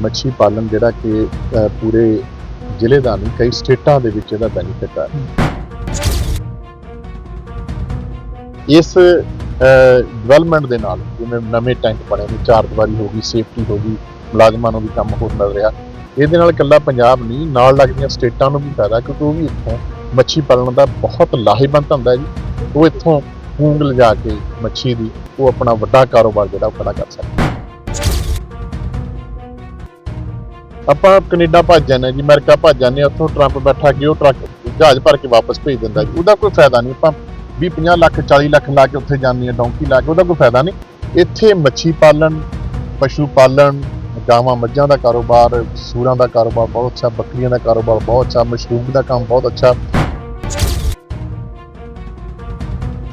ਮੱਛੀ ਪਾਲਣ ਜਿਹੜਾ ਕਿ ਪੂਰੇ ਜ਼ਿਲ੍ਹੇ ਦਾ ਨਹੀਂ, ਕਈ ਸਟੇਟਾਂ ਦੇ ਵਿੱਚ ਇਹਦਾ ਬੈਨੀਫਿਟ ਆ। ਇਸ ਡਿਵੈਲਪਮੈਂਟ ਦੇ ਨਾਲ, ਜਿਵੇਂ ਨਵੇਂ ਟੈਂਕ ਬਣੇ ਨੇ ਚਾਰ ਦੀਵਾਰੀ ਹੋ ਗਈ ਸੇਫਟੀ ਹੋ ਗਈ, ਮੁਲਾਜ਼ਮਾਂ ਨੂੰ ਵੀ ਕੰਮ ਹੋਰ ਮਿਲ ਰਿਹਾ। ਇਹਦੇ ਨਾਲ ਇਕੱਲਾ ਪੰਜਾਬ ਨਹੀਂ, ਨਾਲ ਲੱਗਦੀਆਂ ਸਟੇਟਾਂ ਨੂੰ ਵੀ ਫਾਇਦਾ, ਕਿਉਂਕਿ ਉਹ ਵੀ ਇੱਥੋਂ ਮੱਛੀ ਪਾਲਣ ਦਾ ਬਹੁਤ ਲਾਹੇਵੰਦ ਧੰਦਾ ਜੀ। ਉਹ ਇੱਥੋਂ ਪੂੰਗ ਲਿਜਾ ਕੇ ਮੱਛੀ ਦੀ, ਉਹ ਆਪਣਾ ਵੱਡਾ ਕਾਰੋਬਾਰ ਜਿਹੜਾ ਉਹ ਖੜਾ ਕਰ ਸਕਦਾ ਆਪਾਂ ਕੈਨੇਡਾ ਭੱਜ ਜਾਂਦੇ ਹਾਂ ਜੀ, ਅਮਰੀਕਾ ਭੱਜ ਜਾਂਦੇ ਹਾਂ, ਉੱਥੋਂ ਟਰੰਪ ਬੈਠਾ ਕਿ ਉਹ ਟਰੱਕ ਜਹਾਜ਼ ਭਰ ਕੇ ਵਾਪਸ ਭੇਜ ਦਿੰਦਾ ਜੀ। ਉਹਦਾ ਕੋਈ ਫਾਇਦਾ ਨਹੀਂ, ਆਪਾਂ 20 50 ਲੱਖ 40 ਲੱਖ ਲਾ ਕੇ ਉੱਥੇ ਜਾਂਦੇ ਹੈ ਡੌਂਕੀ ਲਾ ਕੇ, ਉਹਦਾ ਕੋਈ ਫਾਇਦਾ ਨਹੀਂ। ਇੱਥੇ ਮੱਛੀ ਪਾਲਣ, ਪਸ਼ੂ ਪਾਲਣ, ਗਾਵਾਂ ਮੱਝਾਂ ਦਾ ਕਾਰੋਬਾਰ, ਸੂਰਾਂ ਦਾ ਕਾਰੋਬਾਰ ਬਹੁਤ ਅੱਛਾ, ਬੱਕਰੀਆਂ ਦਾ ਕਾਰੋਬਾਰ ਬਹੁਤ ਅੱਛਾ, ਮਸ਼ਰੂਮ ਦਾ ਕੰਮ ਬਹੁਤ ਅੱਛਾ।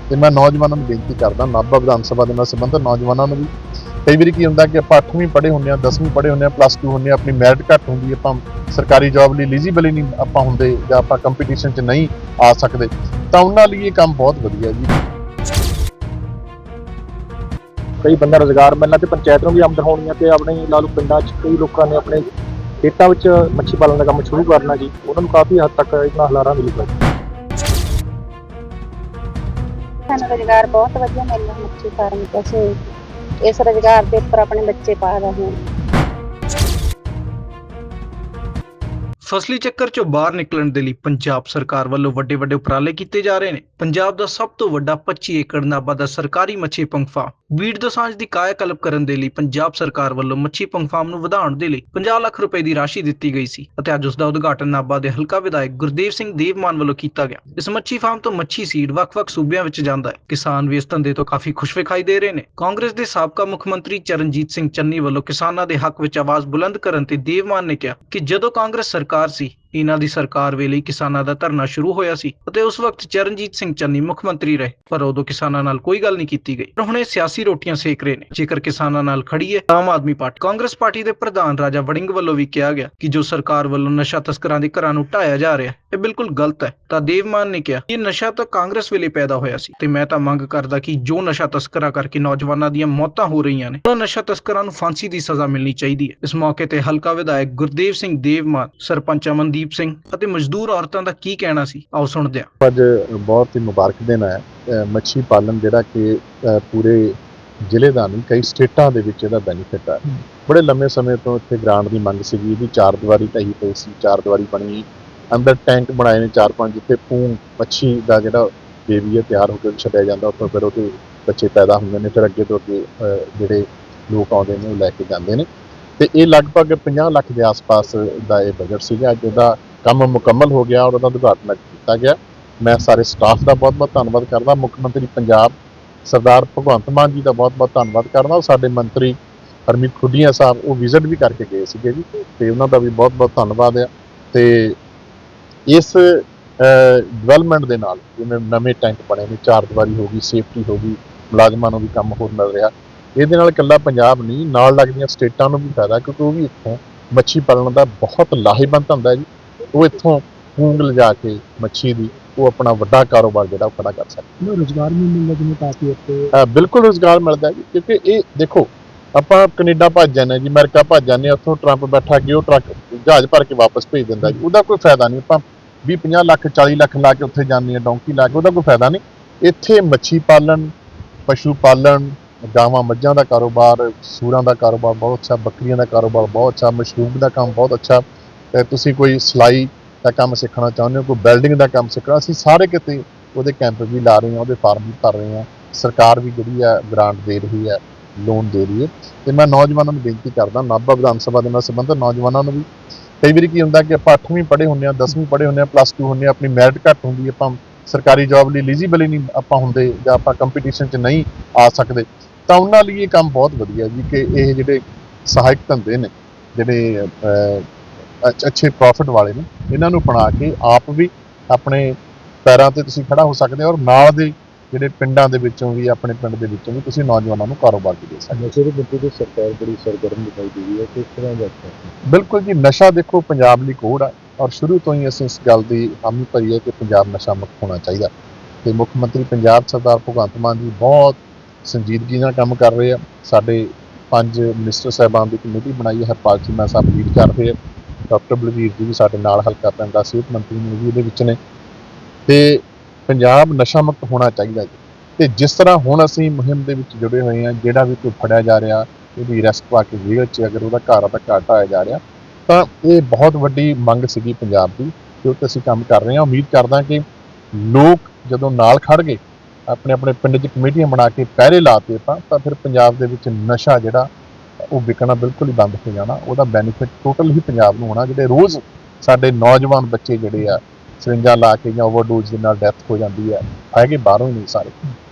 ਤੇ ਮੈਂ ਨੌਜਵਾਨਾਂ ਨੂੰ ਬੇਨਤੀ ਕਰਦਾ, ਨਾਭਾ ਵਿਧਾਨ ਸਭਾ ਦੇ ਨਾਲ ਸੰਬੰਧਿਤ ਨੌਜਵਾਨਾਂ ਨੂੰ ਵੀ ਕਈ ਵਾਰੀ ਕੀ ਹੁੰਦਾ ਕਿ ਆਪਾਂ 8ਵੀਂ ਪੜ੍ਹੇ ਹੁੰਦੇ ਆ 10ਵੀਂ ਪੜ੍ਹੇ ਹੁੰਦੇ ਆ ਪਲੱਸ 2 ਹੁੰਦੇ ਆ ਆਪਣੀ ਮੈਰਿਟ ਘੱਟ ਹੁੰਦੀ ਹੈ ਆਪਾਂ ਸਰਕਾਰੀ ਜੌਬ ਲਈ ਐਲੀਜੀਬਲ ਹੀ ਨਹੀਂ ਆਪਾਂ ਹੁੰਦੇ ਜਾਂ ਆਪਾਂ ਕੰਪੀਟੀਸ਼ਨ 'ਚ ਨਹੀਂ ਆ ਸਕਦੇ। ਤਾਂ ਉਹਨਾਂ ਲਈ ਇਹ ਕੰਮ ਬਹੁਤ ਵਧੀਆ ਜੀ। ਕਈ ਬੰਦਾ ਰੋਜ਼ਗਾਰ ਮਿਲਣਾ ਤੇ ਪੰਚਾਇਤ ਨੂੰ ਵੀ ਆਮਦਨ ਹੋਣੀ ਆ ਤੇ ਆਪਣੇ ਲਾ ਲਓ ਪਿੰਡਾਂ 'ਚ ਕਈ ਲੋਕਾਂ ਨੇ ਆਪਣੇ ਖੇਤਾਂ ਵਿੱਚ ਮੱਛੀ ਪਾਲਣ ਦਾ ਕੰਮ ਸ਼ੁਰੂ ਕਰਨਾ ਜੀ ਉਹਨਾਂ ਨੂੰ ਕਾਫੀ ਹੱਦ ਤੱਕ ਇਹਨਾਂ ਹਲਾਰਾ ਮਿਲੂਗਾ ਸਾਨੂੰ ਰੁਜ਼ਗਾਰ ਬਹੁਤ ਵਧੀਆ ਮਿਲ ਰਿਹਾ ਮੱਛੀ ਫਾਰਮ ਤੇ ਇਸ ਰੁਜ਼ਗਾਰ ਦੇ ਉੱਪਰ ਆਪਣੇ ਬੱਚੇ ਪਾ ਰਹੇ ਹਾਂ ਫਸਲੀ ਚੱਕਰ ਚੋਂ ਬਾਹਰ ਨਿਕਲਣ ਦੇ ਲਈ ਪੰਜਾਬ ਸਰਕਾਰ ਵੱਲੋਂ ਵੱਡੇ ਵੱਡੇ ਉਪਰਾਲੇ ਕੀਤੇ ਜਾ ਰਹੇ ਨੇ। ਪੰਜਾਬ ਦਾ ਸਭ ਤੋਂ ਵੱਡਾ 25 ਏਕੜ ਨਾਭਾ ਦਾ ਸਰਕਾਰੀ ਮੱਛੀ ਪੰਪ ਬੀੜ ਦਸਾਂਜ ਦੀ ਕਾਇਆਕਲਪ ਕਰਨ ਦੇ ਲਈ ਪੰਜਾਬ ਸਰਕਾਰ ਵੱਲੋਂ ਮੱਛੀ ਪੰਪ ਫਾਰਮ ਨੂੰ ਵਧਾਉਣ ਦੇ ਲਈ 50 ਲੱਖ ਰੁਪਏ ਦੀ ਰਾਸ਼ੀ ਦਿੱਤੀ ਗਈ ਸੀ ਅਤੇ ਅੱਜ ਉਸ ਦਾ ਉਦਘਾਟਨ ਨਾਭਾ ਦੇ ਹਲਕਾ ਵਿਧਾਇਕ ਗੁਰਦੇਵ ਸਿੰਘ ਦੇਵਮਾਨ ਵੱਲੋਂ ਕੀਤਾ ਗਿਆ। ਇਸ ਮੱਛੀ ਫਾਰਮ ਤੋਂ ਮੱਛੀ ਸੀਡ ਵੱਖ-ਵੱਖ ਸੂਬਿਆਂ ਵਿੱਚ ਜਾਂਦਾ ਹੈ। ਕਿਸਾਨ ਵੀ ਇਸ ਧੰਦੇ ਤੋਂ ਕਾਫੀ ਖੁਸ਼ ਵਿਖਾਈ ਦੇ ਰਹੇ ਨੇ। ਕਾਂਗਰਸ ਦੇ ਸਾਬਕਾ ਮੁੱਖ ਮੰਤਰੀ ਚਰਨਜੀਤ ਸਿੰਘ ਚੰਨੀ ਵੱਲੋਂ ਕਿਸਾਨਾਂ ਦੇ ਹੱਕ ਵਿੱਚ ਆਵਾਜ਼ ਬੁਲੰਦ ਕਰਨ ਤੇ ਦੇਵਮਾਨ ਨੇ ਕਿਹਾ ਕਿ ਜਦੋਂ ਕਾਂਗਰਸ ਸਰਕਾਰ ਸੀ ਇਹਨਾਂ ਦੀ ਸਰਕਾਰ ਵੇਲੇ ਕਿਸਾਨਾਂ ਦਾ ਧਰਨਾ ਸ਼ੁਰੂ ਹੋਇਆ ਸੀ ਅਤੇ ਉਸ ਵਕਤ ਚਰਨਜੀਤ ਸਿੰਘ ਚੰਨੀ ਮੁੱਖ ਮੰਤਰੀ ਰਹੇ, ਪਰ ਉਦੋਂ ਕਿਸਾਨਾਂ ਨਾਲ ਕੋਈ ਗੱਲ ਨਹੀਂ ਕੀਤੀ ਗਈ। ਪਰ ਹੁਣ ਇਹ ਸਿਆਸੀ ਰੋਟੀਆਂ ਸੇਕ ਰਹੇ ਨੇ। ਜੇਕਰ ਕਿਸਾਨਾਂ ਨਾਲ ਖੜੀ ਹੈ, ਆਮ ਆਦਮੀ ਪਾਰਟੀ ਕਾਂਗਰਸ ਪਾਰਟੀ ਦੇ ਪ੍ਰਧਾਨ ਰਾਜਾ ਵੜਿੰਗ ਵੱਲੋਂ ਵੀ ਕਿਹਾ ਗਿਆ ਕਿ ਜੋ ਸਰਕਾਰ ਵੱਲੋਂ ਨਸ਼ਾ ਤਸਕਰਾਂ ਦੇ ਘਰਾਂ ਨੂੰ ਢਾਇਆ ਜਾ ਰਿਹਾ ਹੈ ਇਹ ਬਿਲਕੁਲ ਗਲਤ ਹੈ। ਤਾਂ ਦੇਵਮਾਨ ਨੇ ਕਿਹਾ, ਇਹ ਨਸ਼ਾ ਤਾਂ ਕਾਂਗਰਸ ਵੇਲੇ ਪੈਦਾ ਹੋਇਆ ਸੀ ਤੇ ਮੈਂ ਤਾਂ ਮੰਗ ਕਰਦਾ ਕਿ ਜੋ ਨਸ਼ਾ ਤਸਕਰਾਂ ਕਰਕੇ ਨੌਜਵਾਨਾਂ ਦੀਆਂ ਮੌਤਾਂ ਹੋ ਰਹੀਆਂ ਨੇ, ਉਹਨਾਂ ਨਸ਼ਾ ਤਸਕਰਾਂ ਨੂੰ ਫਾਂਸੀ ਦੀ ਸਜ਼ਾ ਮਿਲਣੀ ਚਾਹੀਦੀ ਹੈ। ਇਸ ਮੌਕੇ ਤੇ ਹਲਕਾ ਵਿਧਾਇਕ ਗੁਰਦੇਵ ਸਿੰਘ ਦੇਵਮਾਨ ਸਰਪੰਚ ਅਮਨ ਅਮਨਦੀਪ ਸਿੰਘ ਅਤੇ ਮਜ਼ਦੂਰ ਔਰਤਾਂ ਦਾ ਕੀ ਕਹਿਣਾ ਸੀ? ਆਓ ਸੁਣਦੇ ਹਾਂ। ਅੱਜ ਬਹੁਤ ਹੀ ਮੁਬਾਰਕ ਦਿਨ ਹੈ। ਮੱਛੀ ਪਾਲਣ ਜਿਹੜਾ ਕਿ ਪੂਰੇ ਜ਼ਿਲ੍ਹੇ ਦਾ ਨਹੀਂ ਕਈ ਸਟੇਟਾਂ ਦੇ ਵਿੱਚ ਇਹਦਾ ਬੈਨੀਫਿਟ ਹੈ। ਬੜੇ ਲੰਮੇ ਸਮੇਂ ਤੋਂ ਇੱਥੇ ਗ੍ਰਾਂਟ ਦੀ ਮੰਗ ਸੀਗੀ ਇਹਦੀ ਚਾਰ ਦੀਵਾਰੀ ਢਾਈ ਪਈ ਸੀ ਚਾਰ ਦੀਵਾਰੀ ਬਣੀ। ਅੰਦਰ ਟੈਂਕ ਬਣਾਏ ਨੇ ਚਾਰ ਪੰਜ ਜਿੱਥੇ ਪੂੰ ਮੱਛੀ ਦਾ ਜਿਹੜਾ ਬੇਬੀ ਹੈ ਤਿਆਰ ਹੋ ਕੇ ਛੱਡਿਆ ਜਾਂਦਾ ਉੱਥੋਂ ਫਿਰ ਉਹਦੇ ਬੱਚੇ ਪੈਦਾ ਹੁੰਦੇ ਨੇ ਫਿਰ ਅੱਗੇ ਤੋਂ ਅੱਗੇ ਜਿਹੜੇ ਲੋਕ ਆਉਂਦੇ ਨੇ ਉਹ ਲੈ ਕੇ ਜਾਂਦੇ ਨੇ। ਤੇ ਇਹ ਲਗਭਗ 50 ਲੱਖ ਦੇ ਆਸ-ਪਾਸ ਦਾ ਇਹ ਬਜਟ ਸੀਗਾ ਅੱਜ ਉਹਦਾ ਕੰਮ ਮੁਕੰਮਲ ਹੋ ਗਿਆ ਔਰ ਉਹਦਾ ਉਦਘਾਟਨ ਅੱਜ ਕੀਤਾ ਗਿਆ। ਮੈਂ ਸਾਰੇ ਸਟਾਫ ਦਾ ਬਹੁਤ-ਬਹੁਤ ਧੰਨਵਾਦ ਕਰਦਾ, ਮੁੱਖ ਮੰਤਰੀ ਪੰਜਾਬ ਸਰਦਾਰ ਭਗਵੰਤ ਮਾਨ ਜੀ ਦਾ ਬਹੁਤ-ਬਹੁਤ ਧੰਨਵਾਦ ਕਰਦਾ ਔਰ ਸਾਡੇ ਮੰਤਰੀ ਹਰਮੀਤ ਖੁੱਡੀਆਂ ਸਾਹਿਬ, ਉਹ ਵਿਜ਼ਿਟ ਵੀ ਕਰਕੇ ਗਏ ਸੀਗੇ ਜੀ, ਤੇ ਉਹਨਾਂ ਦਾ ਵੀ ਬਹੁਤ-ਬਹੁਤ ਧੰਨਵਾਦ ਹੈ ਤੇ ਇਸ ਡਿਵੈਲਪਮੈਂਟ ਦੇ ਨਾਲ ਜਿਵੇਂ ਨਵੇਂ ਟੈਂਕ ਬਣੇ ਨੇ ਚਾਰ ਦੀਵਾਰੀ ਹੋ ਗਈ ਸੇਫਟੀ ਹੋ ਗਈ, ਮੁਲਾਜ਼ਮਾਂ ਨੂੰ ਵੀ ਕੰਮ ਹੋਰ ਮਿਲ ਰਿਹਾ। ਇਹਦੇ ਨਾਲ ਇਕੱਲਾ ਪੰਜਾਬ ਨਹੀਂ ਨਾਲ ਲੱਗਦੀਆਂ ਸਟੇਟਾਂ ਨੂੰ ਵੀ ਫਾਇਦਾ ਕਿਉਂਕਿ ਉਹ ਵੀ ਇੱਥੋਂ ਮੱਛੀ ਪਾਲਣ ਦਾ ਬਹੁਤ ਲਾਹੇਵੰਦ ਧੰਦਾ ਹੈ ਜੀ। ਉਹ ਇੱਥੋਂ ਪੂੰਗ ਲਿਜਾ ਕੇ ਮੱਛੀ ਦੀ ਉਹ ਆਪਣਾ ਵੱਡਾ ਕਾਰੋਬਾਰ ਜਿਹੜਾ ਉਹ ਖੜਾ ਕਰ ਸਕਦਾ ਰੋਜ਼ਗਾਰ ਵੀ ਮਿਲਦਾ ਜਿਵੇਂ ਕਾਫੀ ਇੱਥੇ ਬਿਲਕੁਲ ਰੋਜ਼ਗਾਰ ਮਿਲਦਾ ਜੀ ਕਿਉਂਕਿ ਇਹ ਦੇਖੋ ਆਪਾਂ ਕੈਨੇਡਾ ਭੱਜ ਜਾਂਦੇ ਜੀ ਅਮਰੀਕਾ ਭੱਜ ਜਾਂਦੇ ਉੱਥੋਂ ਟਰੰਪ ਬੈਠਾ ਕਿ ਉਹ ਟਰੱਕ ਜਹਾਜ਼ ਭਰ ਕੇ ਵਾਪਸ ਭੇਜ ਦਿੰਦਾ ਜੀ। ਉਹਦਾ ਕੋਈ ਫਾਇਦਾ ਨਹੀਂ ਆਪਾਂ 20 50 ਲੱਖ 40 ਲੱਖ ਲਾ ਕੇ ਉੱਥੇ ਜਾਂਦੀ ਹੈ ਡੌਂਕੀ ਲਾ ਕੇ ਉਹਦਾ ਕੋਈ ਫਾਇਦਾ ਨਹੀਂ। ਇੱਥੇ ਮੱਛੀ ਪਾਲਣ ਪਸ਼ੂ ਪਾਲਣ ਗਾਵਾਂ ਮੱਝਾਂ ਦਾ ਕਾਰੋਬਾਰ, ਸੂਰਾਂ ਦਾ ਕਾਰੋਬਾਰ ਬਹੁਤ ਅੱਛਾ, ਬੱਕਰੀਆਂ ਦਾ ਕਾਰੋਬਾਰ ਬਹੁਤ ਅੱਛਾ, ਮਸ਼ਰੂਮ ਦਾ ਕੰਮ ਬਹੁਤ ਅੱਛਾ। ਤੇ ਤੁਸੀਂ ਕੋਈ ਸਿਲਾਈ ਦਾ ਕੰਮ ਸਿੱਖਣਾ ਚਾਹੁੰਦੇ ਹੋ, ਕੋਈ ਵੈਲਡਿੰਗ ਦਾ ਕੰਮ ਸਿੱਖਣਾ, ਅਸੀਂ ਸਾਰੇ ਕਿਤੇ ਉਹਦੇ ਕੈਂਪ ਵੀ ਲਾ ਰਹੇ ਹਾਂ, ਉਹਦੇ ਫਾਰਮ ਵੀ ਭਰ ਰਹੇ ਹਾਂ। ਸਰਕਾਰ ਵੀ ਜਿਹੜੀ ਹੈ ਗ੍ਰਾਂਟ ਦੇ ਰਹੀ ਹੈ ਲੋਨ ਦੇ ਰਹੀ ਹੈ। ਤੇ ਮੈਂ ਨੌਜਵਾਨਾਂ ਨੂੰ ਬੇਨਤੀ ਕਰਦਾ, ਨਾਭਾ ਵਿਧਾਨ ਸਭਾ ਦੇ ਨਾਲ ਸੰਬੰਧਿਤ ਨੌਜਵਾਨਾਂ ਨੂੰ ਵੀ, ਕਈ ਵਾਰੀ ਕੀ ਹੁੰਦਾ ਕਿ ਆਪਾਂ 8ਵੀਂ ਪੜ੍ਹੇ ਹੁੰਦੇ ਆ 10ਵੀਂ ਪੜ੍ਹੇ ਹੁੰਦੇ ਆ ਪਲੱਸ 2 ਹੁੰਦੇ ਆ ਆਪਣੀ ਮੈਰਿਟ ਘੱਟ ਹੁੰਦੀ ਹੈ, ਆਪਾਂ ਸਰਕਾਰੀ ਜੌਬ ਲਈ ਐਲੀਜੀਬਲ ਹੀ ਨਹੀਂ ਆਪਾਂ ਹੁੰਦੇ ਜਾਂ ਆਪਾਂ ਕੰਪੀਟੀਸ਼ਨ 'ਚ ਨਹੀਂ ਆ ਸਕਦੇ। ਤਾਂ ਉਹਨਾਂ ਲਈ ਇਹ ਕੰਮ ਬਹੁਤ ਵਧੀਆ ਜੀ ਕਿ ਇਹ ਜਿਹੜੇ ਸਹਾਇਕ ਧੰਦੇ ਨੇ ਜਿਹੜੇ ਅੱਛ- ਪ੍ਰੋਫਿਟ ਵਾਲੇ ਨੇ ਇਹਨਾਂ ਨੂੰ ਅਪਣਾ ਕੇ ਆਪ ਵੀ ਆਪਣੇ ਪੈਰਾਂ ਤੇ ਤੁਸੀਂ ਖੜਾ ਹੋ ਸਕਦੇ ਹੋ ਔਰ ਨਾਲ ਦੇ ਜਿਹੜੇ ਪਿੰਡਾਂ ਦੇ ਵਿੱਚੋਂ ਵੀ ਆਪਣੇ ਪਿੰਡ ਦੇ ਵਿੱਚੋਂ ਵੀ ਤੁਸੀਂ ਨੌਜਵਾਨਾਂ ਨੂੰ ਕਾਰੋਬਾਰ ਵੀ ਦੇ ਸਕਦੇ ਹੋ। ਨਸ਼ੇ ਦੇ ਮੁੱਦੇ ਤੇ ਸਰਕਾਰ ਬੜੀ ਸਰਗਰਮ ਦਿਖਾਈ ਦੇ ਰਹੀ ਹੈ ਕਿਸ ਤਰ੍ਹਾਂ ਦਾ ਬਿਲਕੁਲ ਜੀ ਨਸ਼ਾ ਦੇਖੋ ਪੰਜਾਬ ਲਈ ਕੋਡ ਆ ਔਰ ਸ਼ੁਰੂ ਤੋਂ ਹੀ ਅਸੀਂ ਇਸ ਗੱਲ ਦੀ ਹਾਮੀ ਭਰੀ ਹੈ ਕਿ ਪੰਜਾਬ ਨਸ਼ਾ ਮੁਕਤ ਹੋਣਾ ਚਾਹੀਦਾ। ਤੇ ਮੁੱਖ ਮੰਤਰੀ ਪੰਜਾਬ ਸਰਦਾਰ ਭਗਵੰਤ ਮਾਨ ਜੀ ਬਹੁਤ ਸੰਜੀਦਗੀ ਨਾਲ ਕੰਮ ਕਰ ਰਹੇ ਆ। ਸਾਡੇ ਪੰਜ ਮਿਨਿਸਟਰ ਸਾਹਿਬਾਨ ਦੀ ਕਮੇਟੀ ਬਣਾਈ ਹੈ। ਹਰਪਾਲ ਚੀਮਾ ਸਾਹਿਬ ਲੀਡ ਕਰ ਰਹੇ ਆ। ਡਾਕਟਰ ਬਲਵੀਰ ਜੀ ਵੀ ਸਾਡੇ ਨਾਲ ਹਲਕਾ ਪੈਂਦਾ ਸਿਹਤ ਮੰਤਰੀ ਨੇ ਵੀ ਇਹਦੇ ਵਿੱਚ ਨੇ। ਤੇ ਪੰਜਾਬ ਨਸ਼ਾ ਮੁਕਤ ਹੋਣਾ ਚਾਹੀਦਾ ਜੀ। ਤੇ ਜਿਸ ਤਰ੍ਹਾਂ ਹੁਣ ਅਸੀਂ ਮੁਹਿੰਮ ਦੇ ਵਿੱਚ ਜੁੜੇ ਹੋਏ ਹਾਂ, ਜਿਹੜਾ ਵੀ ਕੋਈ ਫੜਿਆ ਜਾ ਰਿਹਾ ਉਹਦੀ ਅਰੈਸਟ ਪਾ ਕੇ ਜੇਲ੍ਹ 'ਚ ਅਗਰ ਉਹਦਾ ਘਰ ਆ ਤਾਂ ਘਰ ਢਾਇਆ ਜਾ ਰਿਹਾ, ਤਾਂ ਇਹ ਬਹੁਤ ਵੱਡੀ ਮੰਗ ਸੀਗੀ ਪੰਜਾਬ ਦੀ ਤੇ ਉਹ ਅਸੀਂ ਕੰਮ ਕਰ ਰਹੇ ਹਾਂ। ਉਮੀਦ ਕਰਦਾ ਕਿ ਲੋਕ ਜਦੋਂ ਨਾਲ ਖੜ ਗਏ ਆਪਣੇ ਆਪਣੇ ਪਿੰਡ 'ਚ ਕਮੇਟੀਆਂ ਬਣਾ ਕੇ ਪਹਿਰੇ ਲਾਤੇ ਆਪਾਂ ਤਾਂ ਫਿਰ ਪੰਜਾਬ ਦੇ ਵਿੱਚ ਨਸ਼ਾ ਜਿਹੜਾ ਉਹ ਵਿਕਣਾ ਬਿਲਕੁਲ ਹੀ ਬੰਦ ਹੋ ਜਾਣਾ ਉਹਦਾ ਬੈਨੀਫਿਟ ਟੋਟਲ ਹੀ ਪੰਜਾਬ ਨੂੰ ਹੋਣਾ ਜਿਹੜੇ ਰੋਜ਼ ਸਾਡੇ ਨੌਜਵਾਨ ਬੱਚੇ ਜਿਹੜੇ ਆ ਸਰਿੰਜਾਂ ਲਾ ਕੇ ਜਾਂ ਓਵਰਡੋਜ਼ ਦੇ ਨਾਲ ਡੈਥ ਹੋ ਜਾਂਦੀ ਹੈ ਹੈਗੇ ਬਾਹਰੋਂ ਹੀ ਨਹੀਂ ਸਾਰੇ।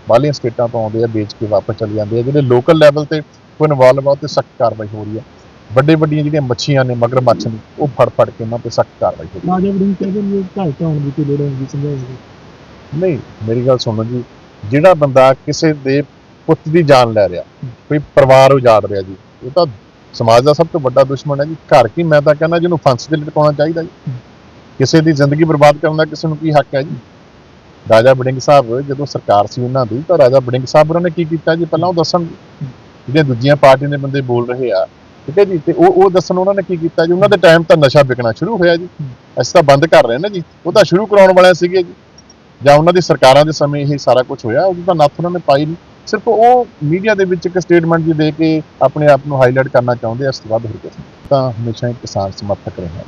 ਬਾਹਰਲੀਆਂ ਸਟੇਟਾਂ ਤੋਂ ਆਉਂਦੇ ਆ ਵੇਚ ਕੇ ਵਾਪਸ ਚਲੇ ਜਾਂਦੇ ਆ ਜਿਹੜੇ ਲੋਕਲ ਲੈਵਲ ਤੇ ਕੋਈ ਇਨਵੋਲਵ ਆ ਤੇ ਸਖਤ ਕਾਰਵਾਈ ਹੋ ਰਹੀ ਹੈ ਵੱਡੇ ਵੱਡੀਆਂ ਜਿਹੜੀਆਂ ਮੱਛੀਆਂ ਨੇ ਮਗਰਮੱਛ ਨੇ ਉਹ ਫੜ ਫੜ ਕੇ ਉਹਨਾਂ ਤੇ ਸਖਤ ਕਾਰਵਾਈ ਹੋ ਰਹੀ ਹੈ ਰਾਜਾ ਵੜਿੰਗ ਕਹਿੰਦੇ ਨੇ ਘਰ ਢਾਉਣ ਦੀ ਲੋੜ ਨਹੀਂ ਸਮਝਾਉਂਦੇ ਨਹੀਂ ਮੇਰੀ ਗੱਲ ਸੁਣੋ ਜੀ ਜਿਹੜਾ ਬੰਦਾ ਕਿਸੇ ਦੇ ਪੁੱਤ ਦੀ ਜਾਨ ਲੈ ਰਿਹਾ, ਕੋਈ ਪਰਿਵਾਰ ਉਜਾੜ ਰਿਹਾ ਜੀ, ਇਹ ਤਾਂ ਸਮਾਜ ਦਾ ਸਭ ਤੋਂ ਵੱਡਾ ਦੁਸ਼ਮਣ ਹੈ ਜੀ। ਘਰ ਕੀ ਮੈਂ ਤਾਂ ਕਹਿੰਦਾ ਜਿਹਨੂੰ ਫਾਂਸੀ ਤੇ ਲਟਕਾਉਣਾ ਚਾਹੀਦਾ ਜੀ। ਕਿਸੇ ਦੀ ਜ਼ਿੰਦਗੀ ਬਰਬਾਦ ਕਰਨ ਦਾ ਕਿਸੇ ਨੂੰ ਕੀ ਹੱਕ ਹੈ ਜੀ? ਰਾਜਾ ਵੜਿੰਗ ਸਾਹਿਬ ਜਦੋਂ ਸਰਕਾਰ ਸੀ ਉਹਨਾਂ ਦੀ, ਤਾਂ ਰਾਜਾ ਬੜਿੰਗ ਸਾਹਿਬ ਉਹਨਾਂ ਨੇ ਕੀ ਕੀਤਾ ਜੀ? ਪਹਿਲਾਂ ਉਹ ਦੱਸਣ, ਜਿਹੜੇ ਦੂਜੀਆਂ ਪਾਰਟੀਆਂ ਦੇ ਬੰਦੇ ਬੋਲ ਰਹੇ ਆ, ਠੀਕ ਹੈ ਜੀ, ਤੇ ਉਹ ਉਹ ਦੱਸਣ ਉਹਨਾਂ ਨੇ ਕੀ ਕੀਤਾ ਜੀ? ਉਹਨਾਂ ਦੇ ਟਾਈਮ ਤਾਂ ਨਸ਼ਾ ਵਿਕਣਾ ਸ਼ੁਰੂ ਹੋਇਆ ਜੀ। ਅਸੀਂ ਤਾਂ ਬੰਦ ਕਰ ਰਹੇ ਨਾ ਜੀ। ਉਹ ਤਾਂ ਸ਼ੁਰੂ ਕਰਾਉਣ ਵਾਲੇ ਸੀਗੇ ਜੀ। ਜਾਂ ਉਹਨਾਂ ਦੀ ਸਰਕਾਰਾਂ ਦੇ ਸਮੇਂ ਇਹ ਸਾਰਾ ਕੁਝ ਹੋਇਆ ਉਦੋਂ ਤਾਂ ਨੱਥ ਉਹਨਾਂ ਨੇ ਪਾਈ ਨਹੀਂ। ਸਿਰਫ ਉਹ ਮੀਡੀਆ ਦੇ ਵਿੱਚ ਇੱਕ ਸਟੇਟਮੈਂਟ ਜੀ ਦੇ ਕੇ ਆਪਣੇ ਆਪ ਨੂੰ ਹਾਈਲਾਈਟ ਕਰਨਾ ਚਾਹੁੰਦੇ ਆ ਇਸ ਤੋਂ ਬਾਅਦ ਹੋਰ ਕੁਝ। ਤਾਂ ਹਮੇਸ਼ਾ ਹੀ ਕਿਸਾਨ ਸਮਰਥਕ ਰਿਹਾ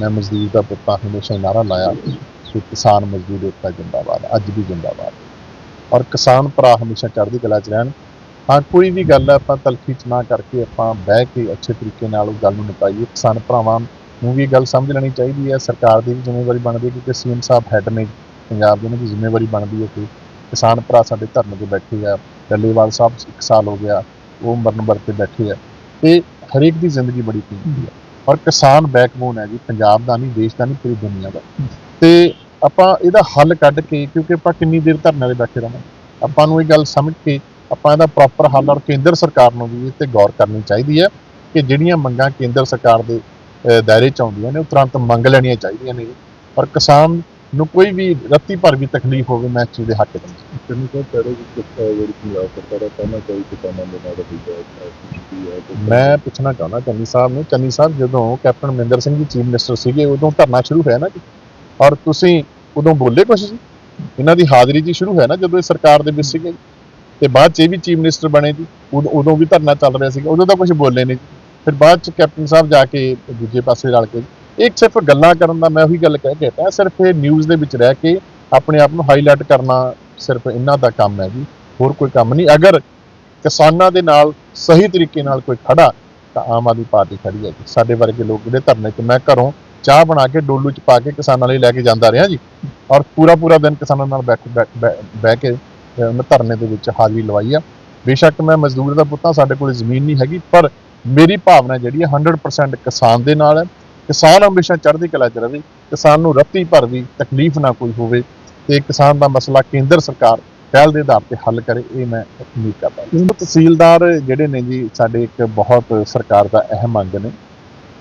ਮੈਂ ਮਜ਼ਦੂਰ ਦਾ ਪੁੱਤਾਂ ਹਮੇਸ਼ਾ ਹੀ ਨਾਰਾ ਲਾਇਆ ਕਿ ਕਿਸਾਨ ਮਜ਼ਦੂਰ ਏਕਤਾ ਜਿੰਦਾਬਾਦ ਅੱਜ ਵੀ ਜਿੰਦਾਬਾਦ। ਔਰ ਕਿਸਾਨ ਭਰਾ ਹਮੇਸ਼ਾ ਚੜ੍ਹਦੀ ਕਲਾ 'ਚ ਰਹਿਣ। ਹਾਂ ਕੋਈ ਵੀ ਗੱਲ ਆਪਾਂ ਤਲਖੀ 'ਚ ਨਾ ਕਰਕੇ ਆਪਾਂ ਬਹਿ ਕੇ ਅੱਛੇ ਤਰੀਕੇ ਨਾਲ ਉਹ ਗੱਲ ਨੂੰ ਨਿਪਟਾਈਏ ਕਿਸਾਨ ਭਰਾਵਾਂ ਨੂੰ ਵੀ ਗੱਲ ਸਮਝ ਲੈਣੀ ਚਾਹੀਦੀ ਹੈ। ਸਰਕਾਰ ਦੀ ਵੀ ਜ਼ਿੰਮੇਵਾਰੀ ਬਣਦੀ ਹੈ ਕਿਉਂਕਿ ਸੀਐਮ ਸਾਹਿਬ ਹੈੱਡ ਨੇ ਪੰਜਾਬ ਦੇ ਉਹਨਾਂ ਦੀ ਜ਼ਿੰਮੇਵਾਰੀ ਬਣਦੀ ਹੈ ਕਿ ਕਿਸਾਨ ਭਰਾ ਸਾਡੇ ਧਰਨੇ ਤੇ ਬੈਠੇ ਆ, ਡੱਲੇਵਾਲ ਸਾਹਿਬ ਇੱਕ ਸਾਲ ਹੋ ਗਿਆ, ਉਹ ਮਰਨ ਵਰ ਤੇ ਬੈਠੇ ਆ। ਤੇ ਹਰੇਕ ਦੀ ਜ਼ਿੰਦਗੀ ਬੜੀ ਕੀਮਤੀ ਹੈ। ਔਰ ਕਿਸਾਨ ਬੈਕਬੋਨ ਹੈ ਜੀ, ਪੰਜਾਬ ਦਾ ਨਹੀਂ, ਦੇਸ਼ ਦਾ ਨਹੀਂ, ਪੂਰੀ ਦੁਨੀਆ ਦਾ। ਤੇ ਆਪਾਂ ਇਹਦਾ ਹੱਲ ਕੱਢ ਕੇ, ਕਿਉਂਕਿ ਆਪਾਂ ਕਿੰਨੀ ਦੇਰ ਧਰਨੇ ਤੇ ਬੈਠੇ ਰਹਾਂਗੇ। ਆਪਾਂ ਨੂੰ ਇਹ ਗੱਲ ਸਮਝ ਕੇ ਆਪਾਂ ਇਹਦਾ ਪ੍ਰੋਪਰ ਹੱਲ ਔਰ ਕੇਂਦਰ ਸਰਕਾਰ ਨੂੰ ਵੀ ਇਹ ਤੇ ਗੌਰ ਕਰਨੀ ਚਾਹੀਦੀ ਹੈ ਕਿ ਜਿਹੜੀਆਂ ਮੰਗਾਂ ਕੇਂਦਰ ਸਰਕਾਰ ਦੇ ਦਾਇਰੇ ਚ ਆਉਂਦੀਆਂ ਨੇ, ਉਹ ਤੁਰੰਤ ਮੰਗ ਲੈਣੀਆਂ ਚਾਹੀਦੀਆਂ ਨੇ। ਔਰ ਕਿਸਾਨ ਨੂੰ ਕੋਈ ਵੀ ਰੱਤੀ ਭਰ ਵੀ ਤਕਲੀਫ ਹੋਵੇ ਮੈਂ ਇਸ ਚੀਜ਼ ਦੇ ਹੱਕ ਚ ਨਹੀਂ। ਕਿੰਨੀ ਕੁ ਤਰ੍ਹਾਂ ਦੀ ਸਿੱਖਿਆ ਜਿਹੜੀ ਪੰਜਾਬ ਸਰਕਾਰ ਦਾ ਪਹਿਲਾਂ ਕੋਈ ਕਿਸਾਨਾਂ ਦੇ ਨਾਲ ਰਹੀ ਹੈ ਮੈਂ ਪੁੱਛਣਾ ਚਾਹੁੰਦਾ ਚੰਨੀ ਸਾਹਿਬ ਨੂੰ ਚੰਨੀ ਸਾਹਿਬ ਜਦੋਂ captain Maninder Singh ji chief minister ਸੀਗੇ ਉਦੋਂ ਧਰਨਾ ਸ਼ੁਰੂ ਹੋਇਆ ਨਾ ਔਰ ਤੁਸੀਂ ਉਦੋਂ ਬੋਲੇ ਕੁਛ ਜੀ ਇਹਨਾਂ ਦੀ ਹਾਜ਼ਰੀ ਜੀ ਸ਼ੁਰੂ ਹੋਇਆ ਨਾ ਜਦੋਂ ਇਹ ਸਰਕਾਰ ਦੇ ਵਿੱਚ ਸੀਗੇ? ਤੇ ਬਾਅਦ ਚ ਇਹ ਵੀ ਚੀਫ ਮਿਨਿਸਟਰ ਬਣੇ ਜੀ ਉਦੋਂ ਵੀ ਧਰਨਾ ਚੱਲ ਰਿਹਾ ਸੀਗਾ ਉਦੋਂ ਤਾਂ ਕੁਝ ਬੋਲੇ ਨਹੀਂ। ਫਿਰ ਬਾਅਦ ਚ ਕੈਪਟਨ ਸਾਹਿਬ ਜਾ ਕੇ ਦੂਜੇ ਪਾਸੇ ਰਲ ਕੇ ਇੱਕ ਸਿਰਫ ਗੱਲਾਂ ਕਰਨ ਦਾ ਮੈਂ ਉਹੀ ਗੱਲ ਕਹਿ ਕੇ ਹਟਿਆ, ਸਿਰਫ ਇਹ ਨਿਊਜ਼ ਦੇ ਵਿੱਚ ਰਹਿ ਕੇ ਆਪਣੇ ਆਪ ਨੂੰ ਹਾਈਲਾਈਟ ਕਰਨਾ ਸਿਰਫ ਇਹਨਾਂ ਦਾ ਕੰਮ ਹੈ ਜੀ, ਹੋਰ ਕੋਈ ਕੰਮ ਨਹੀਂ। ਅਗਰ ਕਿਸਾਨਾਂ ਦੇ ਨਾਲ ਸਹੀ ਤਰੀਕੇ ਨਾਲ ਕੋਈ ਖੜਾ, ਤਾਂ ਆਮ ਆਦਮੀ ਪਾਰਟੀ ਖੜੀ ਹੈ ਜੀ। ਸਾਡੇ ਵਰਗੇ ਲੋਕ ਜਿਹੜੇ ਧਰਨੇ 'ਚ ਮੈਂ ਘਰੋਂ ਚਾਹ ਬਣਾ ਕੇ ਡੋਲੂ 'ਚ ਪਾ ਕੇ ਕਿਸਾਨਾਂ ਲਈ ਲੈ ਕੇ ਜਾਂਦਾ ਰਿਹਾ ਜੀ, ਔਰ ਪੂਰਾ ਪੂਰਾ ਦਿਨ ਕਿਸਾਨਾਂ ਨਾਲ ਬੈਠ ਬੈਠ- ਬਹਿ ਬਹਿ ਕੇ ਮੈਂ ਧਰਨੇ ਦੇ ਵਿੱਚ ਹਾਜ਼ਰੀ ਲਵਾਈ ਆ। ਬੇਸ਼ੱਕ ਮੈਂ ਮਜ਼ਦੂਰ ਦਾ ਪੁੱਤਾਂ, ਸਾਡੇ ਕੋਲ ਜ਼ਮੀਨ ਨਹੀਂ ਹੈਗੀ, ਪਰ ਮੇਰੀ ਭਾਵਨਾ ਜਿਹੜੀ ਹੈ 100% ਕਿਸਾਨ ਦੇ ਨਾਲ ਹੈ। ਕਿਸਾਨ ਹਮੇਸ਼ਾ ਚੜ੍ਹਦੀ ਕਲਾ 'ਚ ਰਵੇ ਕਿਸਾਨ ਨੂੰ ਰੱਤੀ ਭਰ ਵੀ ਤਕਲੀਫ ਨਾ ਕੋਈ ਹੋਵੇ ਤੇ ਕਿਸਾਨ ਦਾ ਮਸਲਾ ਕੇਂਦਰ ਸਰਕਾਰ ਪਹਿਲ ਦੇ ਆਧਾਰ ਤੇ ਹੱਲ ਕਰੇ ਇਹ ਮੈਂ ਉਮੀਦ ਕਰਦਾ ਹਾਂ। ਤਹਿਸੀਲਦਾਰ ਜਿਹੜੇ ਨੇ ਜੀ ਸਾਡੇ ਇੱਕ ਬਹੁਤ ਸਰਕਾਰ ਦਾ ਅਹਿਮ ਅੰਗ ਨੇ।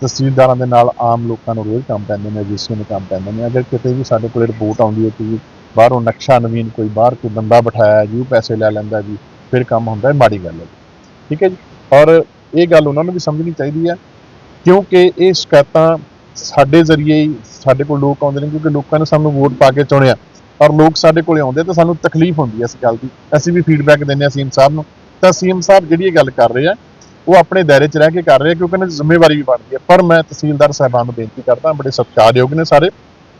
ਤਹਿਸੀਲਦਾਰਾਂ ਦੇ ਨਾਲ ਆਮ ਲੋਕਾਂ ਨੂੰ ਰੋਜ਼ ਕੰਮ ਪੈਂਦੇ ਨੇ ਰਜਿਸਟਰੀ ਨੂੰ ਕੰਮ ਪੈਂਦੇ ਨੇ। ਅਗਰ ਕਿਤੇ ਵੀ ਸਾਡੇ ਕੋਲ ਰਿਪੋਰਟ ਆਉਂਦੀ ਹੈ ਕਿ ਬਾਹਰੋਂ ਨਕਸ਼ਾ ਨਵੀਨ ਕੋਈ ਬਾਹਰ ਕੋਈ ਬੰਦਾ ਬਿਠਾਇਆ ਜੀ ਉਹ ਪੈਸੇ ਲੈ ਲੈਂਦਾ ਜੀ ਫਿਰ ਕੰਮ ਹੁੰਦਾ ਹੈ ਮਾੜੀ ਗੱਲ ਹੈ ਠੀਕ ਹੈ ਜੀ? ਔਰ ਇਹ ਗੱਲ ਉਹਨਾਂ ਨੂੰ ਵੀ ਸਮਝਣੀ ਚਾਹੀਦੀ ਹੈ ਕਿਉਂਕਿ ਇਹ ਸ਼ਿਕਾਇਤਾਂ ਸਾਡੇ ਜ਼ਰੀਏ ਸਾਡੇ ਕੋਲ ਲੋਕ ਆਉਂਦੇ ਨੇ, ਕਿਉਂਕਿ ਲੋਕਾਂ ਨੇ ਸਾਨੂੰ ਵੋਟ ਪਾ ਕੇ ਚੁਣਿਆ। ਔਰ ਲੋਕ ਸਾਡੇ ਕੋਲੇ ਆਉਂਦੇ ਤਾਂ ਸਾਨੂੰ ਤਕਲੀਫ ਹੁੰਦੀ ਹੈ ਇਸ ਗੱਲ ਦੀ। ਅਸੀਂ ਵੀ ਫੀਡਬੈਕ ਦਿੰਦੇ ਹਾਂ ਸੀਐਮ ਸਾਹਿਬ ਨੂੰ। ਤਾਂ ਸੀਐਮ ਸਾਹਿਬ ਜਿਹੜੀ ਇਹ ਗੱਲ ਕਰ ਰਹੇ ਆ, ਉਹ ਆਪਣੇ ਦਾਇਰੇ 'ਚ ਰਹਿ ਕੇ ਕਰ ਰਹੇ ਆ, ਕਿਉਂਕਿ ਇਹਨਾਂ ਦੀ ਜ਼ਿੰਮੇਵਾਰੀ ਵੀ ਬਣਦੀ ਹੈ। ਪਰ ਮੈਂ ਤਹਿਸੀਲਦਾਰ ਸਾਹਿਬਾਨ ਨੂੰ ਬੇਨਤੀ ਕਰਦਾ, ਬੜੇ ਸਤਿਕਾਰਯੋਗ ਨੇ ਸਾਰੇ,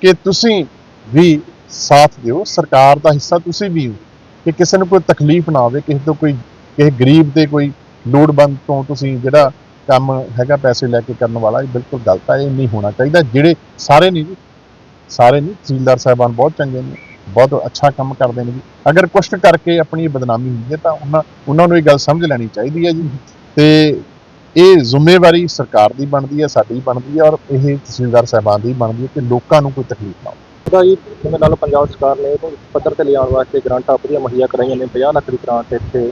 ਕਿ ਤੁਸੀਂ ਵੀ ਸਾਥ ਦਿਓ, ਸਰਕਾਰ ਦਾ ਹਿੱਸਾ ਤੁਸੀਂ ਵੀ ਹੋ, ਕਿ ਕਿਸੇ ਨੂੰ ਕੋਈ ਤਕਲੀਫ ਨਾ ਆਵੇ, ਕਿਸੇ ਤੋਂ ਕੋਈ, ਕਿਸੇ ਗਰੀਬ ਤੇ ਕੋਈ ਲੋੜਵੰਦ ਤੋਂ ਤੁਸੀਂ ਜਿਹੜਾ ਕੰਮ ਹੈਗਾ ਪੈਸੇ ਲੈ ਕੇ ਕਰਨ ਵਾਲਾ, ਇਹ ਬਿਲਕੁਲ ਗਲਤ ਹੈ, ਇਹ ਨਹੀਂ ਹੋਣਾ ਚਾਹੀਦਾ। ਜਿਹੜੇ ਸਾਰੇ ਨਹੀਂ ਜੀ ਸਾਰੇ ਨਹੀਂ, ਤਹਿਸੀਲਦਾਰ ਸਾਹਿਬਾਨ ਬਹੁਤ ਚੰਗੇ ਨੇ, ਬਹੁਤ ਅੱਛਾ ਕੰਮ ਕਰਦੇ ਨੇ ਜੀ। ਅਗਰ ਕੁਛ ਕਰਕੇ ਆਪਣੀ ਬਦਨਾਮੀ ਹੁੰਦੀ ਹੈ ਤਾਂ ਉਹਨਾਂ ਉਹਨਾਂ ਨੂੰ ਇਹ ਗੱਲ ਸਮਝ ਲੈਣੀ ਚਾਹੀਦੀ ਹੈ ਜੀ। ਤੇ ਇਹ ਜ਼ਿੰਮੇਵਾਰੀ ਸਰਕਾਰ ਦੀ ਬਣਦੀ ਹੈ, ਸਾਡੀ ਬਣਦੀ ਹੈ ਔਰ ਇਹ ਤਹਿਸੀਲਦਾਰ ਸਾਹਿਬਾਨ ਦੀ ਬਣਦੀ ਹੈ ਕਿ ਲੋਕਾਂ ਨੂੰ ਕੋਈ ਤਕਲੀਫ ਨਾ ਹੋਵੇ। ਉਹਦਾ ਜੀ ਜਿਵੇਂ ਨਾਲ ਪੰਜਾਬ ਸਰਕਾਰ ਨੇ ਪੱਧਰ ਤੇ ਲਿਆਉਣ ਵਾਸਤੇ ਗ੍ਰਾਂਟਾਂ ਵਧੀਆ ਮੁਹੱਈਆ ਕਰਾਈਆਂ ਨੇ 50 ਲੱਖ ਦੀ ਗ੍ਰਾਂਟ ਇੱਥੇ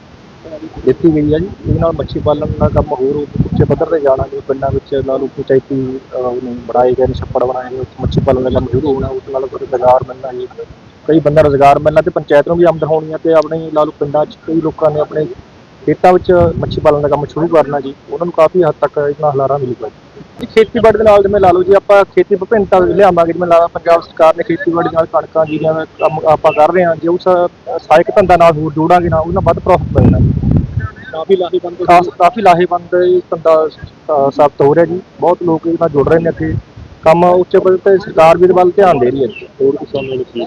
ਦਿੱਤੀ ਗਈ ਹੈ ਜੀ। ਇਹਦੇ ਨਾਲ ਮੱਛੀ ਪਾਲਣ ਦਾ ਕੰਮ ਹੋਰ ਉੱਚੇ ਪੱਧਰ ਤੇ ਜਾਣਾ ਜੀ ਪਿੰਡਾਂ ਵਿੱਚ ਨਾਲ ਪੰਚਾਇਤੀ ਅਹ, ਬਣਾਏ ਗਏ ਨੇ ਛੱਪੜ ਬਣਾਏ ਨੇ ਉੱਥੇ ਮੱਛੀ ਪਾਲਣ ਦਾ ਕੰਮ ਸ਼ੁਰੂ ਹੋਣਾ। ਉਸ ਨਾਲ ਕੋਈ ਰੁਜ਼ਗਾਰ ਮਿਲਣਾ ਜੀ ਕਈ ਬੰਦਾ ਰੁਜ਼ਗਾਰ ਮਿਲਣਾ ਤੇ ਪੰਚਾਇਤ ਨੂੰ ਵੀ ਆਮਦਨ ਹੋਣੀ ਹੈ ਤੇ ਆਪਣੇ ਲਾ ਲਓ ਪਿੰਡਾਂ 'ਚ ਕਈ ਲੋਕਾਂ ਨੇ ਆਪਣੇ ਖੇਤਾਂ ਵਿੱਚ ਮੱਛੀ ਪਾਲਣ ਦਾ ਕੰਮ ਸ਼ੁਰੂ ਕਰਨਾ ਜੀ। ਉਹਨਾਂ ਨੂੰ ਕਾਫੀ ਹੱਦ ਤੱਕ ਇਹਨਾਂ ਹਲਾਰਾ ਮਿਲੂਗਾ ਜੀ। ਖੇਤੀਬਾੜੀ ਦੇ ਨਾਲ ਜਿਵੇਂ ਲਾ ਲਓ ਜੀ ਆਪਾਂ ਖੇਤੀ ਵਿਭਿੰਨਤਾ ਲਿਆਵਾਂਗੇ ਜਿਵੇਂ ਲਾ ਲਓ ਪੰਜਾਬ ਸਰਕਾਰ ਨੇ ਖੇਤੀਬਾੜੀ ਨਾਲ ਕਣਕਾਂ ਜੀਰੀਆਂ ਦਾ ਕੰਮ ਆਪਾਂ ਕਰ ਰਹੇ ਹਾਂ ਜੇ ਉਸ ਸਹਾਇਕ ਧੰਦਾ ਨਾਲ ਹੋਰ ਜੋੜਾਂਗੇ ਨਾ ਉਹਨਾਂ ਵੱਧ ਪ੍ਰੋਫਿਟ ਮਿਲਣਾ ਕਾਫੀ ਲਾਹੇਵੰਦ ਕਾਫੀ ਲਾਹੇਵੰਦ ਇਹ ਧੰਦਾ ਸਾਬਤ ਹੋ ਰਿਹਾ ਜੀ। ਬਹੁਤ ਲੋਕ ਇਹਦੇ ਨਾਲ ਜੁੜ ਰਹੇ ਨੇ ਅੱਗੇ ਕੰਮ ਉੱਚੇ ਪੱਧਰ ਤੇ ਸਰਕਾਰ ਵੀ ਇਹਦੇ ਵੱਲ ਧਿਆਨ ਦੇ ਰਹੀ ਹੈ। ਹੋਰ ਕਿਸਾਨਾਂ ਨੂੰ ਕੀ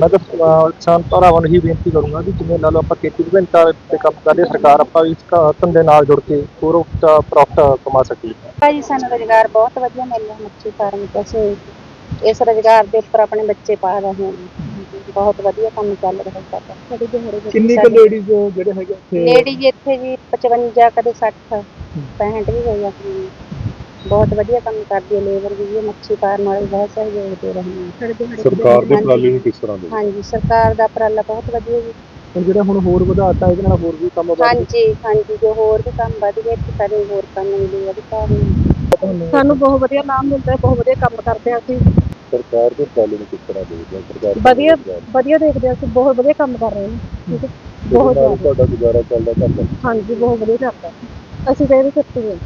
ਮੈਂ ਤਾਂ ਕਿਸਾਨ ਭਰਾਵਾਂ ਨੂੰ ਹੀ ਬੇਨਤੀ ਕਰੂੰਗਾ ਕਿ ਜਿਵੇਂ ਲਾ ਲਓ ਆਪਾਂ ਖੇਤੀ ਵਿਭਿੰਨਤਾ ਤੇ ਕੰਮ ਕਰ ਰਹੇ ਹਾਂ, ਸਰਕਾਰ ਆਪਾਂ ਵੀ ਇਸ ਧੰਦੇ ਨਾਲ ਜੁੜ ਕੇ ਹੋਰ ਪ੍ਰੋਫਿਟ ਕਮਾ ਸਕੀਏ। ਭਾਜੀ ਸਾਨੂੰ ਰੁਜ਼ਗਾਰ ਬਹੁਤ ਵਧੀਆ ਮਿਲ ਰਿਹਾ ਮੱਛੀ ਫਾਰਮ ਤੇ। ਅਸੀਂ ਇਸ ਰੁਜ਼ਗਾਰ ਦੇ ਉੱਪਰ ਆਪਣੇ ਬੱਚੇ ਪਾਲ ਰਹੇ ਹਾਂ। ਬਹੁਤ ਵਧੀਆ ਕੰਮ ਚੱਲ ਰਿਹਾ ਸਾਡਾ। ਕਿੰਨੀ ਕੁ ਲੇਡੀਜ਼ ਜਿਹੜੇ ਹੈਗੇ ਇੱਥੇ? ਲੇਡੀਜ਼ ਇੱਥੇ ਜੀ 55 ਕਦੇ 60 65 ਵੀ ਹੋ ਜਾਂਦੀ ਬਹੁਤ ਵਧੀਆ ਕੰਮ ਕਰਦੀ ਹੈ ਲੇਬਰ ਵੀ ਇਹ ਮੱਛੀ ਫਾਰਮ ਵਾਲੇ ਬਹੁਤ ਸਹਿਯੋਗ ਦੇ ਰਹੇ ਨੇ। ਸਰਕਾਰ ਦੇ। ਉਪਰਾਲੇ ਨੂੰ ਕਿਸ ਤਰ੍ਹਾਂ ਦੇ? ਹਾਂਜੀ ਸਰਕਾਰ ਦਾ ਉਪਰਾਲਾ ਬਹੁਤ ਵਧੀਆ ਜੀ। ਹੁਣ ਜਿਹੜਾ ਹੁਣ ਹੋਰ ਵਧਾਤਾ ਇਹਦੇ ਨਾਲ ਹੋਰ ਵੀ ਕੰਮ ਵੱਧ ਹਾਂਜੀ ਹਾਂਜੀ ਜੋ ਹੋਰ ਵੀ ਕੰਮ ਵਧ ਗਏ ਤੇ ਸਾਡੇ ਹੋਰ ਕੰਮ ਮਿਲੇ ਵੀ ਸਾਨੂੰ ਬਹੁਤ ਵਧੀਆ ਨਾਮ ਮਿਲਦਾ ਹੈ ਬਹੁਤ ਵਧੀਆ ਕੰਮ ਕਰਦੇ ਹਾਂ ਅਸੀਂ। ਸਰਕਾਰ ਦੇ ਉਪਰਾਲੇ ਨੂੰ ਕਿਸ ਤਰ੍ਹਾਂ ਦੇਖਦੇ ਹੋ? ਸਰਕਾਰ ਵਧੀਆ ਵਧੀਆ ਦੇਖਦੇ ਹਾਂ ਅਸੀਂ ਬਹੁਤ ਵਧੀਆ ਕੰਮ ਕਰ ਰਹੇ ਹਾਂ। ਠੀਕ ਹੈ ਬਹੁਤ ਤੁਹਾਡਾ ਗੁਜ਼ਾਰਾ ਚੱਲਦਾ ਘਰ ਦਾ? ਹਾਂਜੀ ਬਹੁਤ ਵਧੀਆ ਚੱਲਦਾ। ਅਸੀਂ ਤਾਂ ਇਹਦੇ ਸੱਤੀ ਹਾਂ।